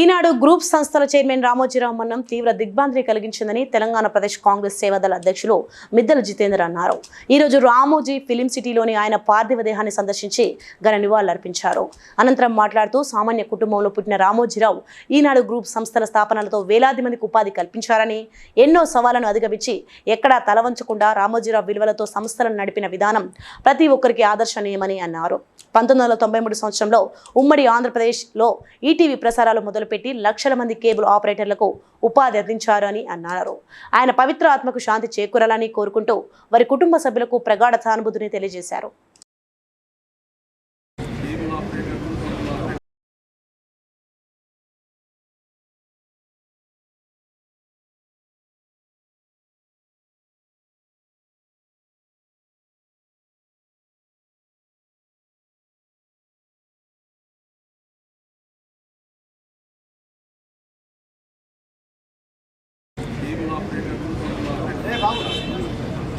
ఈనాడు group సంస్థల chairman Ramoji Rao మన్నం తీవ్ర దిగ్భ్రాంతిని కలిగించిందని తెలంగాణ ప్రదేశ్ కాంగ్రెస్ సేవాదళ అధ్యక్షులు మిద్దల జితేందర్ అన్నారు. ఈ రోజు రామోజీ ఫిలిం సిటీలోని ఆయన పార్థివ దేహాన్ని సందర్శించి ఘన నివాళులర్పించారు. అనంతరం మాట్లాడుతూ సామాన్య కుటుంబంలో పుట్టిన రామోజీరావు ఈనాడు గ్రూప్ సంస్థల స్థాపనలతో వేలాది మందికి ఉపాధి కల్పించారని ఎన్నో సవాళ్ళను అధిగమించి ఎక్కడా తలవంచకుండా రామోజీరావు విలువలతో సంస్థలను నడిపిన విధానం ప్రతి ఒక్కరికి ఆదర్శనీయమని అన్నారు. పంతొమ్మిది వందల తొంభై మూడు సంవత్సరంలో ఉమ్మడి ఆంధ్రప్రదేశ్లో ఈటీవీ ప్రసారాలు మొదలు మొదలుపెట్టి లక్షల మంది కేబుల్ ఆపరేటర్లకు ఉపాధి అందించారు అని అన్నారు. ఆయన పవిత్ర ఆత్మకు శాంతి చేకూరాలని కోరుకుంటూ వారి కుటుంబ సభ్యులకు ప్రగాఢ సానుభూతిని తెలియజేశారు.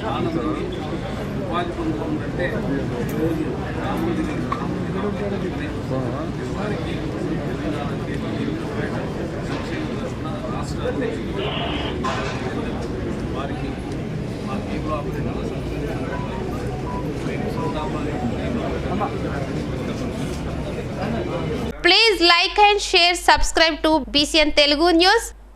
చాలా మంది ఉపాధి పొందుతుందంటే ఈరోజు రామోజీ వారికి తెలంగాణకి సంక్షేమ తరఫున రాష్ట్ర అధ్యక్షులు వారికి మా కేబుల్ ఆపరేటర్ల Please like and share, subscribe to BCN Telugu News.